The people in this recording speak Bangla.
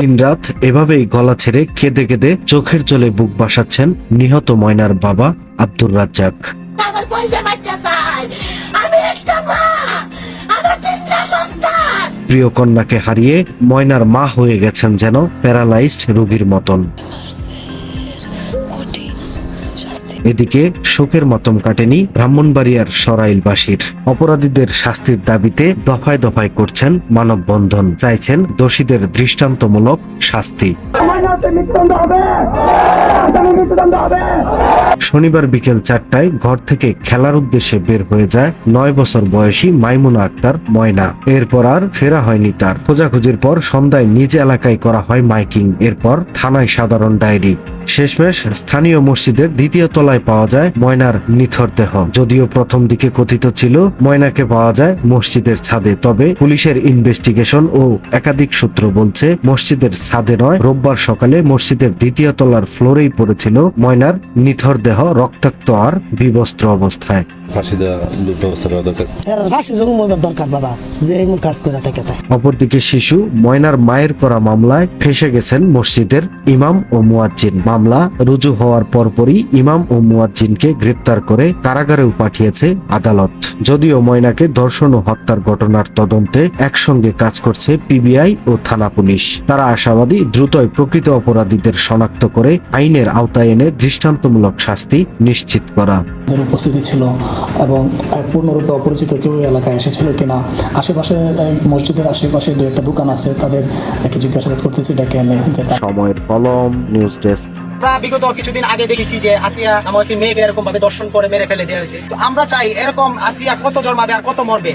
দিন রাত এভাবেই গলা ছেড়ে কেঁদে কেঁদে চোখের জলে বুক বাসাচ্ছেন নিহত ময়নার বাবা আব্দুর রাজ্জাক। প্রিয় কন্যাকে হারিয়ে ময়নার মা হয়ে গেছেন যেন প্যারালাইজড রোগীর মতন। এদিকে শোকের মতম কাটেনি ব্রাহ্মণবাড়িয়ার সরাইলবাসীর। অপরাধীদের শাস্তির দাবিতে দফায় দফায় করছেন মানববন্ধন চাইছেন দোষীদের দৃষ্টান্তমূলক শাস্তি। শনিবার বিকেল চারটায় ঘর থেকে খেলার উদ্দেশ্যে বের হয়ে যায় নয় বছর বয়সী মাইমুনা আক্তার ময়না। এরপর আর ফেরা হয়নি তার। খোঁজাখুঁজির পর সন্ধ্যায় নিজ এলাকায় করা হয় মাইকিং। এরপর থানায় সাধারণ ডায়েরি। শেষমেশ স্থানীয় মসজিদের দ্বিতীয় তলায় পাওয়া যায় ময়নার নিথর দেহ। যদিও প্রথম দিকে কথিত ছিল ময়নাকে পাওয়া যায় মসজিদের ছাদে তবে পুলিশের ইনভেস্টিগেশন ও একাধিক সূত্র বলছে মসজিদের ছাদে নয় রোববার সকালে মসজিদের দ্বিতীয় তলার ফ্লোরেই পড়েছিল ময়নার নিথর দেহ রক্তাক্ত আর বিবস্ত্র অবস্থায়। অপরদিকে শিশু ময়নার মায়ের করা মামলায় ফেসে গেছেন মসজিদের ইমাম ও মুয়াজ্জিন। মামলা রুজু হওয়ার পরপরই ইমাম ও মুয়াজ্জিনকে গ্রেপ্তার করে কারাগারেও পাঠিয়েছে আদালত। যদিও ময়নাকে ধর্ষণ ও হত্যার ঘটনার তদন্তে একসঙ্গে কাজ করছে পিবিআই ও থানা পুলিশ। তারা আশাবাদী দ্রুতই প্রকৃত অপরাধীদের শনাক্ত করে আইনের আওতায় এনে দৃষ্টান্তমূলক শাস্তি নিশ্চিত করা। তাদের উপস্থিতি ছিল এবং পূর্ণরূপে অপরিচিত কেউ এলাকায় এসেছিল কিনা আশেপাশে মসজিদের আশেপাশে দু একটা দোকান আছে তাদের একটু জিজ্ঞাসাবাদ করতেছি ডেকে এনে যে সময়ের কলম নিউজ ডেস্ক আমরা বিগত কিছুদিন আগে দেখেছি যে আসিয়া নামক একটি মেয়েকে এরকম ভাবে দর্শন করে মেরে ফেলে দেওয়া হয়েছে। তো আমরা চাই এরকম আসিয়া কত জন্মাবে আর কত মরবে।